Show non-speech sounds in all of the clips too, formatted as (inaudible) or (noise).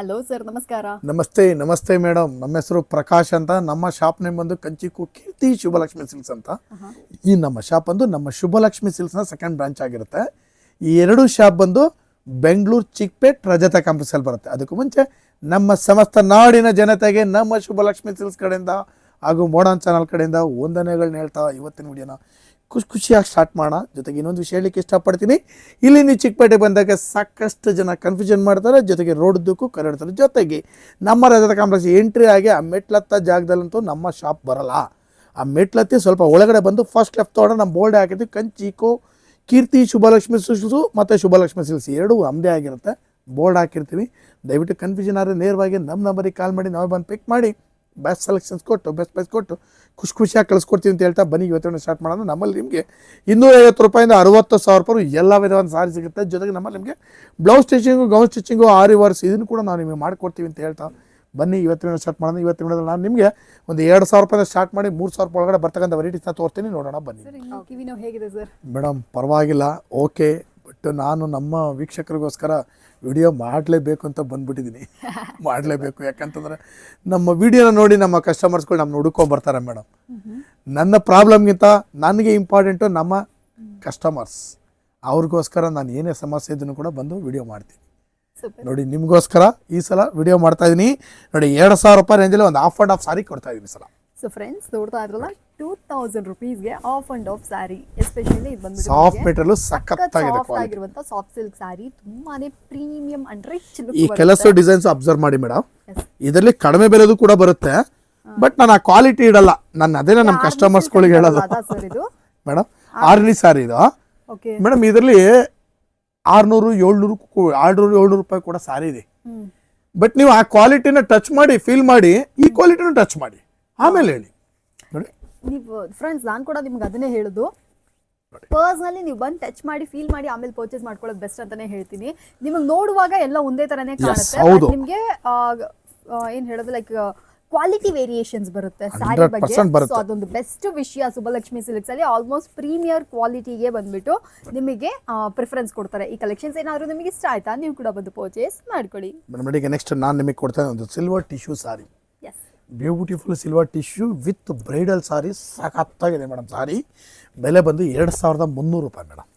Hello sir ನಮಸ್ಕಾರ. ನಮಸ್ತೆ ನಮಸ್ತೆ ಮೇಡಮ್ ನಮ್ಮ ಹೆಸರು ಪ್ರಕಾಶ್ ಅಂತ. ನಮ್ಮ ಶಾಪ್ ನೇಮ್ ಬಂದು ಕಂಚಿಕು ಕೀರ್ತಿ ಶುಭಲಕ್ಷ್ಮಿ ಸಿಲ್ಸ್ ಅಂತ. ಈ ನಮ್ಮ ಶಾಪ್ ಬಂದು ನಮ್ಮ ಶುಭಲಕ್ಷ್ಮಿ ಸಿಲ್ಸ್ನ ಸೆಕೆಂಡ್ ಬ್ರಾಂಚ್ ಆಗಿರುತ್ತೆ. ಈ ಎರಡು ಶಾಪ್ ಬಂದು ಬೆಂಗಳೂರು ಚಿಕ್ಪೇಟ್ ರಜತ ಕಾಂಪ್ಲೆಕ್ಸಲ್ಲಿ ಬರುತ್ತೆ. ಅದಕ್ಕೂ ಮುಂಚೆ ನಮ್ಮ ಸಮಸ್ತ ನಾಡಿನ ಜನತೆಗೆ ನಮ್ಮ ಶುಭಲಕ್ಷ್ಮಿ ಸಿಲ್ಸ್ ಕಡೆಯಿಂದ ಹಾಗೂ ಮೋಡನ್ ಚಾನಲ್ ಕಡೆಯಿಂದ ವಂದನೆಗಳನ್ನ ಹೇಳ್ತಾ ಇವತ್ತಿನ ವಿಡಿಯೋನ ಖುಷಿ ಖುಷಿಯಾಗಿ ಸ್ಟಾರ್ಟ್ ಮಾಡೋಣ ಜೊತೆಗೆ ಇನ್ನೊಂದು ವಿಷಯ ಹೇಳಲಿಕ್ಕೆ ಇಷ್ಟಪಡ್ತೀನಿ. ಇಲ್ಲಿ ನೀವು ಚಿಕ್ಕಪೇಟೆ ಬಂದಾಗ ಸಾಕಷ್ಟು ಜನ ಕನ್ಫ್ಯೂಷನ್ ಮಾಡ್ತಾರೆ. ಜೊತೆಗೆ ರೋಡ್ದಕ್ಕೂ ಕರೆಡ್ತಾರೆ ಜೊತೆಗೆ ನಮ್ಮ ರಜತ ಕಾಂಪ್ಲೆಕ್ಸ್ ಎಂಟ್ರಿ ಆಗಿ ಆ ಮೆಟ್ಲತ್ತ ಜಾಗದಲ್ಲಂತೂ ನಮ್ಮ ಶಾಪ್ ಬರಲ್ಲ. ಆ ಮೆಟ್ಲತ್ತಿ ಸ್ವಲ್ಪ ಒಳಗಡೆ ಬಂದು ಫಸ್ಟ್ ಲೆಫ್ಟ್ ತೊಗೊಂಡು ನಮ್ಮ ಬೋರ್ಡ್ ಹಾಕಿದ್ವಿ ಕಂಚಿಕೋ, ಕೀರ್ತಿ, ಶುಭಲಕ್ಷ್ಮಿ ಸಿಲ್ಸು ಮತ್ತು ಶುಭಲಕ್ಷ್ಮಿ ಸಿಲ್ಸ್. ಎರಡೂ ನಮ್ಮದೇ ಆಗಿರುತ್ತೆ. ಬೋರ್ಡ್ ಹಾಕಿರ್ತೀವಿ ದಯವಿಟ್ಟು ಕನ್ಫ್ಯೂಷನ್ ಆದರೆ ನೇರವಾಗಿ ನಮ್ಮ ನಂಬರಿಗೆ ಕಾಲ್ ಮಾಡಿ, ನಾವೇ ಬಂದು ಪಿಕ್ ಮಾಡಿ. ಬೆಸ್ಟ್ ಸೆಲೆಕ್ಷನ್ಸ್ ಕೊಟ್ಟು ಬೆಸ್ಟ್ ಪ್ರೈಸ್ ಕೊಟ್ಟು ಖುಷಿ ಖುಷಿಯಾಗಿ ಕಳಿಸ್ಕೊಡ್ತೀವಿ ಅಂತ ಹೇಳ್ತಾ ಬನ್ನಿ ಇವತ್ತಿನ ಸ್ಟಾರ್ಟ್ ಮಾಡೋಣ. ನಮ್ಮಲ್ಲಿ ನಿಮಗೆ ಇನ್ನೂರೈವತ್ತು ರೂಪಾಯಿಂದ ಅರವತ್ತು ಸಾವಿರ ರೂಪಾಯಿ ಎಲ್ಲ ವಿಧವಾದ ಸಾರಿ ಸಿಗುತ್ತೆ. ಜೊತೆಗೆ ನಮ್ಮಲ್ಲಿ ನಿಮಗೆ blouse stitching gown stitching aari works ಇದನ್ನು ಕೂಡ ನಾವು ನಿಮಗೆ ಮಾಡಿಕೊಡ್ತೀವಿ ಅಂತ ಹೇಳ್ತಾ ಬನ್ನಿ ಇವತ್ತಿನ ಸ್ಟಾರ್ಟ್ ಮಾಡೋಣ. ಇವತ್ತಿನ ನಾನು ನಿಮಗೆ ಒಂದು ಎರಡು ಸಾವಿರ ರೂಪಾಯಿಂದ ಸ್ಟಾರ್ಟ್ ಮಾಡಿ ಮೂರು ಸಾವಿರ ರೂಪಾಯಿ ಒಳಗಡೆ ಬರ್ತಕ್ಕಂಥ ವೆರೈಟೀಸ್ನ ತೋರ್ತೀನಿ ನೋಡೋಣ ಬನ್ನಿ. ಮೇಡಮ್ ಪರವಾಗಿಲ್ಲ. ಓಕೆ ಬಟ್ ನಾನು ನಮ್ಮ ವೀಕ್ಷಕರಿಗೋಸ್ಕರ ವಿಡಿಯೋ ಮಾಡಲೇಬೇಕು ಅಂತ ಬಂದ್ಬಿಟ್ಟಿದ್ದೀನಿ. (laughs) ಮಾಡಲೇಬೇಕು. ಯಾಕಂತಂದ್ರೆ ನಮ್ಮ ವಿಡಿಯೋನ ನೋಡಿ ನಮ್ಮ ಕಸ್ಟಮರ್ಸ್ಗಳು ನಮ್ಮ ಹುಡುಕೊಂಡ್ ಬರ್ತಾರೆ ಮೇಡಮ್. ನನ್ನ ಪ್ರಾಬ್ಲಮ್ಗಿಂತ ನನಗೆ ಇಂಪಾರ್ಟೆಂಟು ನಮ್ಮ ಕಸ್ಟಮರ್ಸ್ ಅವ್ರಿಗೋಸ್ಕರ ನಾನು ಏನೇ ಸಮಸ್ಯೆ ಇದ್ದನ್ನು ಕೂಡ ಬಂದು ವಿಡಿಯೋ ಮಾಡ್ತೀನಿ. ನೋಡಿ ನಿಮಗೋಸ್ಕರ ಈ ಸಲ ವಿಡಿಯೋ ಮಾಡ್ತಾ ಇದ್ದೀನಿ. ನೋಡಿ ಎರಡು ಸಾವಿರ ರೂಪಾಯಿ ರೇಂಜಲ್ಲಿ ಒಂದು ಆಫ್ ಆ್ಯಂಡ್ ಆಫ್ ಸಾರಿ ಕೊಡ್ತಾ ಇದ್ದೀನಿ ಸಲ. ಸೊ ಫ್ರೆಂಡ್ಸ್ ನೋಡ್ತಾ ಇದ್ರಲ್ಲ two thousand ರುಪೀಸ್ಗೆ off and off sari especially ಇದು ಬಂದ್ಬಿಟ್ಟು ಸಾಫ್ಟ್ ಮೆಟೀರಿಯಲ್ ಸಖತ್ತಾಗಿದೆ ಸಾಫ್ಟ್ ಕ್ವಾಲಿಟಿ ಆಗಿರುವಂತ ಸಾಫ್ಟ್ ಸಿಲ್ಕ್ ಸ್ಯಾರಿ ತುಂಬಾನೇ ಪ್ರೀಮಿಯಂ ಅಂಡ್ ರಿಚ್ ಈ ಲುಕ್ ಕೆಲಸ ಡಿಸೈನ್ಸ್ ಅಬ್ಸರ್ವ್ ಮಾಡಿ ಮೇಡಮ್. ಇದರಲ್ಲಿ ಕಡಿಮೆ ಬೆಲೆದು ಕೂಡ ಬರುತ್ತೆ. ಬಟ್ ನಾನು ಆ ಕ್ವಾಲಿಟಿ ಇಡಲ್ಲ. ನಾನು ಅದೇ ನಮ್ಮ ಕಸ್ಟಮರ್ಸ್ಗಳಿಗೆ ಹೇಳೋದು. ಅದ ಸರ್ ಇದು? ಮೇಡಮ್ ಆರ್ನಿ ಸ್ಯಾರಿ ಇದು. ಮೇಡಮ್ ಇದರಲ್ಲಿ ಆರ್ನೂರು ಏಳ್ನೂರು ಆರ್ನೂರು ಏಳ್ನೂರು ರೂಪಾಯಿ ಕೂಡ ಸ್ಯಾರಿ ಇದೆ. ಬಟ್ ನೀವು ಆ ಕ್ವಾಲಿಟಿನ ಟಚ್ ಮಾಡಿ ಫೀಲ್ ಮಾಡಿ ಈ ಕ್ವಾಲಿಟಿನ ಟಚ್ ಮಾಡಿ. ಆಮೇಲೆ ಹೇಳಿ. ನೋಡಿ. ನೀವು ಫ್ರೆಂಡ್ಸ್ ನಾನು ಕೂಡ ನಿಮ್ಗೆ ಅದನ್ನೇ ಹೇಳುದು. ಪರ್ಸ್ನಲಿ ನೀವು ಬಂದು ಟಚ್ ಮಾಡಿ ಫೀಲ್ ಮಾಡಿ ಆಮೇಲೆ ಪರ್ಚೇಸ್ ಮಾಡ್ಕೊಳ್ಳೋದು ಬೆಸ್ಟ್ ಅಂತಾನೆ ಹೇಳ್ತೀನಿ. ನಿಮಗೆ ನೋಡುವಾಗ ಎಲ್ಲ ಒಂದೇ ತರನೇ ಕಾಣುತ್ತೆ. ಹೌದು. ನಿಮ್ಗೆ ಆ, ಏನ್ ಹೇಳೋದು ಲೈಕ್ ಕ್ವಾಲಿಟಿ ವೇರಿಯೇಷನ್ಸ್ ಬರುತ್ತೆ ಸ್ಯಾರಿ 100% ಬಗ್ಗೆ. ಬರುತ್ತೆ. ಸೊ ಅದೊಂದು ಬೆಸ್ಟ್ ವಿಷಯ ಸುಬ್ಬಲಕ್ಷ್ಮಿ ಸಿಲ್ಕ್ಸ್ ಅಲ್ಲಿ ಆಲ್ಮೋಸ್ಟ್ ಪ್ರೀಮಿಯರ್ ಕ್ವಾಲಿಟಿಗೆ ಬಂದ್ಬಿಟ್ಟು ನಿಮಗೆ ಪ್ರಿಫರೆನ್ಸ್ ಕೊಡ್ತಾರೆ. ಈ ಕಲೆಕ್ಷನ್ಸ್ ಏನಾದರೂ ನಿಮಗೆ ಇಷ್ಟ ಆಯ್ತಾ? ನೀವು ಕೂಡ ಬಂದು ಪರ್ಚೇಸ್ ಮಾಡ್ಕೊಳ್ಳಿ. ಮೇಡಮ್ ನೆಕ್ಸ್ಟ್ ನಾನು ನಿಮಗೆ ಕೊಡ್ತೇನೆ ಒಂದು silver tissue sari beautiful silver tissue with bridal sari ಸಖತ್ತಾಗಿದೆ ಮೇಡಮ್. ಸಾರಿ ಬೆಲೆ ಬಂದು ಎರಡು ಸಾವಿರದ ಮುನ್ನೂರು ರೂಪಾಯಿ ಮೇಡಮ್.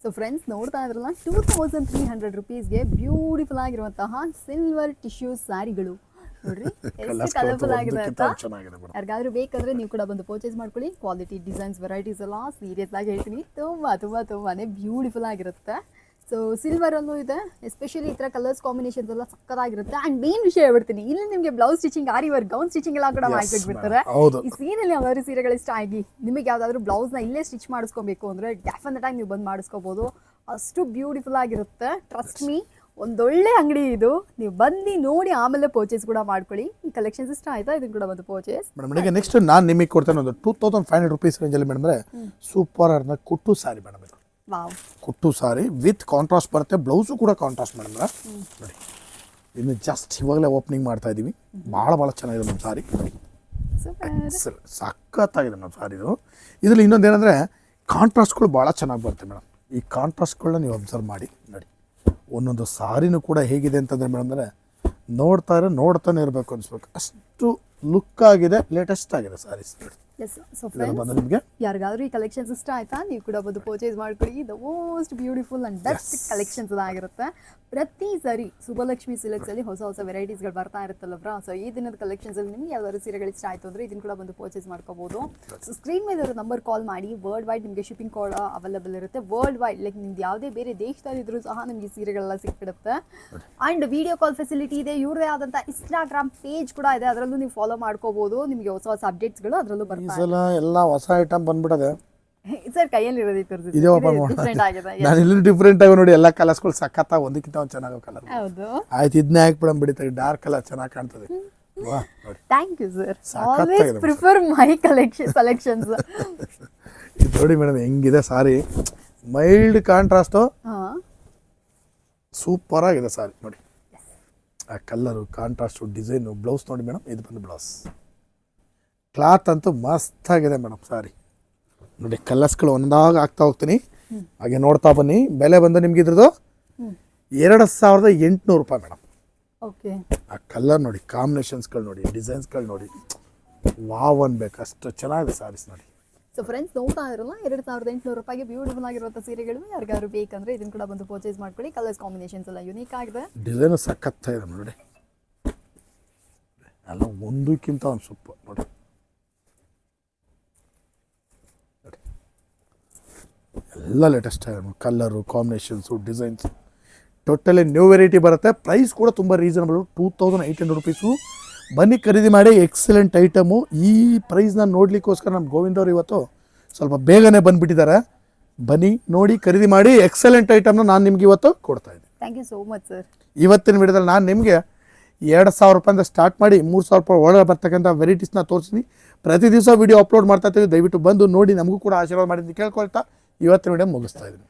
ಸೊ ಫ್ರೆಂಡ್ಸ್ ನೋಡ್ತಾ ಇದ್ರಲ್ಲ ಟೂ ತೌಸಂಡ್ ತ್ರೀ ಹಂಡ್ರೆಡ್ ರುಪೀಸ್ಗೆ ಬ್ಯೂಟಿಫುಲ್ ಆಗಿರುವಂತಹ ಸಿಲ್ವರ್ ಟಿಶ್ಯೂ ಸ್ಯಾರಿಗಳು ನೋಡ್ರಿ (laughs) ಎಷ್ಟು ಕಲರ್ಫುಲ್ ಆಗಿದೆ ಚೆನ್ನಾಗಿದೆ ಯಾರಿಗಾದ್ರೂ ಬೇಕಂದ್ರೆ ನೀವು ಕೂಡ ಬಂದು ಪರ್ಚೇಸ್ ಮಾಡ್ಕೊಳ್ಳಿ. ಕ್ವಾಲಿಟಿ ಡಿಸೈನ್ಸ್ ವೆರೈಟೀಸ್ ಎಲ್ಲ ಸೀರಿಯಸ್ ಆಗಿ ಹೇಳ್ತೀನಿ. ತುಂಬಾ ತುಂಬಾ ತುಂಬಾನೇ ಬ್ಯೂಟಿಫುಲ್ ಆಗಿರುತ್ತೆ. ಸೊ ಸಿಲ್ವರ್ ಅಲ್ಲೂ ಇದೆ ಎಸ್ಪೆಷಲಿ ಈ ಥರ ಕಲರ್ಸ್ ಕಾಂಬಿನೇಷನ್ಸ್ ಎಲ್ಲ ಸಕ್ಕತ್ತಾಗಿರುತ್ತೆ ಅಂಡ್ ಮೇನ್ ವಿಷಯ ಹೇಳ್ಬಿಡ್ತೀನಿ ಇಲ್ಲಿ ನಿಮಗೆ blouse stitching aari work gown stitching ಎಲ್ಲ ಕೂಡ. ಹೌದು. ಈ ಸೀನಲ್ಲಿ ಅವರು ಸೀರೆಗಳು ಇಷ್ಟ ಆಗಿ ನಿಮಗೆ ಯಾವ್ದಾದ್ರು ಬ್ಲೌಸ್ನ ಇಲ್ಲೇ ಸ್ಟಿಚ್ ಮಾಡಿಸ್ಕೊಬೇಕು ಅಂದ್ರೆ ಡೆಫಿನೆಟ್ ಟೈಮ್ ನೀವು ಬಂದು ಮಾಡಿಸ್ಕೋಬಹುದು ಅಷ್ಟು ಬ್ಯೂಟಿಫುಲ್ ಆಗಿರುತ್ತೆ. ಟ್ರಸ್ಟ್ ಮೀ ಒಂದೊಳ್ಳೆ ಅಂಗಡಿ ಇದು. ನೀವು ಬಂದು ನೋಡಿ ಆಮೇಲೆ ಪರ್ಚೇಸ್ ಕೂಡ ಮಾಡ್ಕೊಳ್ಳಿ. ಈ ಕಲೆಕ್ಷನ್ಸ್ ಇಷ್ಟ ಆಯ್ತಾ? ಇದನ್ನ ಕೂಡ ಬಂದು ಪರ್ಚೇಸ್ ಮೇಡಮ್ ಈಗ ನೆಕ್ಸ್ಟ್ ನಾನು ನಿಮಗೆ ಕೊಡ್ತೇನೆ ಒಂದು two thousand five hundred rupees ರೇಂಜಲ್ಲಿ ಮೇಡಮ್ ಅಂದರೆ ಸೂಪರ್ ಅರ್ನ ಕುಟ್ಟು ಸಾರಿ ಮೇಡಮ್. ಕುಟ್ಟು ಸಾರಿ ವಿತ್ ಕಾಂಟ್ರಾಸ್ಟ್ ಬರುತ್ತೆ ಬ್ಲೌಸು ಕೂಡ ಕಾಂಟ್ರಾಸ್ಟ್ ಮೇಡಮ್ ನೋಡಿ ಇನ್ನು ಜಸ್ಟ್ ಇವಾಗಲೇ ಓಪನಿಂಗ್ ಮಾಡ್ತಾ ಇದ್ದೀವಿ ಭಾಳ ಭಾಳ ಚೆನ್ನಾಗಿದೆ ನಮ್ಮ ಸಾರಿ. ಸಖತ್ತಾಗಿದೆ ನಮ್ಮ ಸಾರಿ ಇದು. ಇದರಲ್ಲಿ ಇನ್ನೊಂದು ಏನಂದರೆ ಕಾಂಟ್ರಾಸ್ಟ್ಗಳು ಭಾಳ ಚೆನ್ನಾಗಿ ಬರುತ್ತೆ ಮೇಡಮ್ ಈ ಕಾಂಟ್ರಾಸ್ಟ್ಗಳನ್ನ ನೀವು ಅಬ್ಸರ್ವ್ ಮಾಡಿ. ನೋಡಿ ಒಂದೊಂದು ಸಾರಿನೂ ಕೂಡ ಹೇಗಿದೆ ಅಂತಂದರೆ ಮೇಡಮ್ ಅಂದರೆ ನೋಡ್ತಾ ಇರೋ ನೋಡ್ತಾನೆ ಇರಬೇಕು ಅನಿಸ್ಬೇಕು. ಅಷ್ಟು ಲುಕ್ ಆಗಿದೆ ಲೇಟೆಸ್ಟ್ ಆಗಿದೆ ಸಾರೀಸ್. ನೋಡಿ ಎಸ್ ಸೊ ಬಂದು ನಿಮಗೆ ಯಾರಿಗಾದ್ರೂ ಈ ಕಲೆಕ್ಷನ್ಸ್ ಇಷ್ಟ ಆಯ್ತಾ? ನೀವು ಕೂಡ ಬಂದು ಪರ್ಚೇಸ್ ಮಾಡ್ಕೊಳ್ಳಿ. The most beautiful and best collections ಆಗಿರುತ್ತೆ ಪ್ರತಿ ಸರಿ ಸುಬ್ಬಲಕ್ಷ್ಮಿ ಸಿಲ್ಕ್ಸ್ ಅಲ್ಲಿ ಹೊಸ ಹೊಸ ವೆರೈಟೀಸ್ಗಳು ಬರ್ತಾ ಇರುತ್ತಲ್ಲವ್ರ ಸೊ ಈ ದಿನದ ಕಲೆಕ್ಷನ್ಸ್ ಅಲ್ಲಿ ನಿಮ್ಗೆ ಯಾವ್ದಾದ್ರು ಸೀರೆಗಳು ಇಷ್ಟ ಆಯ್ತು ಅಂದ್ರೆ ಇದನ್ನ ಕೂಡ ಬಂದು ಪರ್ಚೇಸ್ ಮಾಡ್ಕೋಬಹುದು ಸೊ ಸ್ಕ್ರೀನ್ ಮೇಲೆ ಇರೋ ನಂಬರ್ ಕಾಲ್ ಮಾಡಿ. ವರ್ಲ್ಡ್ ವೈಡ್ ನಿಮಗೆ ಶಿಪ್ಪಿಂಗ್ ಕೂಡ ಅವೈಲೇಬಲ್ ಇರುತ್ತೆ. ವರ್ಲ್ಡ್ ವೈಡ್ ಲೈಕ್ ನಿಮ್ದು ಯಾವುದೇ ಬೇರೆ ದೇಶದಲ್ಲಿ ಇದ್ರೂ ಸಹ ನಿಮಗೆ ಸೀರೆಗಳೆಲ್ಲ ಸಿಕ್ಬಿಡುತ್ತೆ. ಅಂಡ್ ವಿಡಿಯೋ ಕಾಲ್ ಫೆಸಿಲಿಟಿ ಇದೆ. ಇವ್ರದೇ ಆದಂತ ಇನ್ಸ್ಟಾಗ್ರಾಮ್ ಪೇಜ್ ಕೂಡ ಇದೆ. ಅದರಲ್ಲೂ ನೀವು ಫಾಲೋ ಮಾಡ್ಕೋಬಹುದು ನಿಮಗೆ ಹೊಸ ಹೊಸ ಅಪ್ಡೇಟ್ಸ್ಗಳು ಅದರಲ್ಲೂ ಈ ಬರ್ತಾ ಸಲ ಎಲ್ಲ ಹೊಸ ಐಟಮ್ ಬಂದ್ಬಿಟ್ಟದೆ ಸರ್ ಕೈಯಲ್ಲಿ ಇರೋದು ತೋರಿಸಿ ಇದೇ ಓಪನ್ ನಾನು ಇಲ್ಲಿ ಡಿಫ್ರೆಂಟ್ ಆಗಿ ನೋಡಿ ಎಲ್ಲ ಕಲರ್ಸ್ಗಳು ಸಖತ್ತಾಗಿ ಒಂದಕ್ಕಿಂತ ಒಂದು ಚೆನ್ನಾಗಿ ಕಲರ್ ಹೌದು. ಆಯ್ತು ಇದನ್ನೇ ಹಾಕ್ಬಿಡಮ್ ಬಿಡಿತಾರೆ ಡಾರ್ಕ್ ಕಲರ್ ಚೆನ್ನಾಗಿ ಕಾಣ್ತದೆ. Thank you sir always prefer my collection selections ಇದು ನೋಡಿ ಮೇಡಮ್ ಹೆಂಗಿದೆ ಸಾರಿ. ಮೈಲ್ಡ್ ಕಾಂಟ್ರಾಸ್ಟು ಸೂಪರ್ ಆಗಿದೆ ಸಾರಿ ನೋಡಿ. ಆ ಕಲ್ಲರು ಕಾಂಟ್ರಾಸ್ಟು ಡಿಸೈನು ಬ್ಲೌಸ್ ನೋಡಿ ಮೇಡಮ್ ಇದು ಬಂದು ಬ್ಲೌಸ್ ಕ್ಲಾತ್ ಅಂತೂ ಮಸ್ತ್ ಆಗಿದೆ ಮೇಡಮ್ ಸಾರಿ. ನೋಡಿ ಕಲರ್ಸ್ಗಳು ಒಂದಾಗ ಆಗ್ತಾ ಹೋಗ್ತೀನಿ. ಹಾಗೆ ನೋಡ್ತಾ ಬನ್ನಿ. ಬೆಲೆ ಬಂದು ನಿಮ್ಗೆ ಇದ್ರದ್ದು ಎರಡು ಸಾವಿರದ ಎಂಟುನೂರು ರೂಪಾಯಿ ಮೇಡಮ್. ಓಕೆ. ಆ ಕಲರ್ ನೋಡಿ ಕಾಂಬಿನೇಷನ್ಸ್ಗಳು ನೋಡಿ ಡಿಸೈನ್ಸ್ಗಳು ನೋಡಿ. ವಾವ್ ಅನ್ಬೇಕು ಅಷ್ಟು ಚೆನ್ನಾಗಿದೆ ಸಾರೀಸ್ ನೋಡಿ. ಸೊ ಫ್ರೆಂಡ್ಸ್ ನೋಡ್ತಾ ಇರಲ್ಲ ಎರಡು ಸಾವಿರದ ಎಂಟುನೂರು ರೂಪಾಯಿಗೆ ಬ್ಯೂಟಿಫುಲ್ ಆಗಿರುವಂಥ ಸೀರೆಗಳು. ಯಾರಿಗಾದ್ರು ಬೇಕಂದ್ರೆ ಇದನ್ನು ಕೂಡ ಬಂದು ಪರ್ಚೇಸ್ ಮಾಡ್ಕೊಳ್ಳಿ. ಕಲರ್ಸ್ ಕಾಂಬಿನೇಷನ್ಸ್ ಎಲ್ಲ ಯುನೀಕ್ ಆಗಿದೆ. ಡಿಸೈನು ಸಖತ್ತಾಗಿದೆ ಇದೆ ನೋಡಿ. ಅಲ್ಲ ಒಂದಕ್ಕಿಂತ ಒಂದು ಸೂಪರ್ ನೋಡಿ. ಎಲ್ಲ latest colour combinations designs totally new variety ಬರುತ್ತೆ. ಪ್ರೈಸ್ ಕೂಡ ತುಂಬ reasonable two thousand eight hundred rupees ಬನ್ನಿ ಖರೀದಿ ಮಾಡಿ ಎಕ್ಸಲೆಂಟ್ ಐಟಮು ಈ ಪ್ರೈಸ್ನ ನೋಡಲಿಕ್ಕೋಸ್ಕರ ನಮ್ಮ ಗೋವಿಂದ ಅವರು ಇವತ್ತು ಸ್ವಲ್ಪ ಬೇಗನೆ ಬಂದುಬಿಟ್ಟಿದ್ದಾರೆ. ಬನ್ನಿ ನೋಡಿ ಖರೀದಿ ಮಾಡಿ ಎಕ್ಸಲೆಂಟ್ ಐಟಮ್ನ ನಾನು ನಿಮ್ಗೆ ಇವತ್ತು ಕೊಡ್ತಾ ಇದ್ದೀನಿ. Thank you so much sir ಇವತ್ತಿನ ವಿಡಿಯೋದಲ್ಲಿ ನಾನು ನಿಮಗೆ ಎರಡು ಸಾವಿರ ರೂಪಾಯಿಂದ ಸ್ಟಾರ್ಟ್ ಮಾಡಿ ಮೂರು ಸಾವಿರ ರೂಪಾಯಿ ಒಳಗೆ ಬರ್ತಕ್ಕಂಥ ವೆರೈಟೀಸ್ನ ತೋರಿಸ್ತೀನಿ. ಪ್ರತಿ ದಿವಸ ವಿಡಿಯೋ ಅಪ್ಲೋಡ್ ಮಾಡ್ತಾ ಇರ್ತೀವಿ. ದಯವಿಟ್ಟು ಬಂದು ನೋಡಿ ನಮಗೂ ಕೂಡ ಆಶೀರ್ವಾದ ಮಾಡಿ ಅಂತ ಕೇಳ್ಕೊಳ್ತಾ. ಇವತ್ತಿನ ವಿಡಿಯೋ ಮುಗಿಸ್ತಾ ಇದ್ದೀನಿ.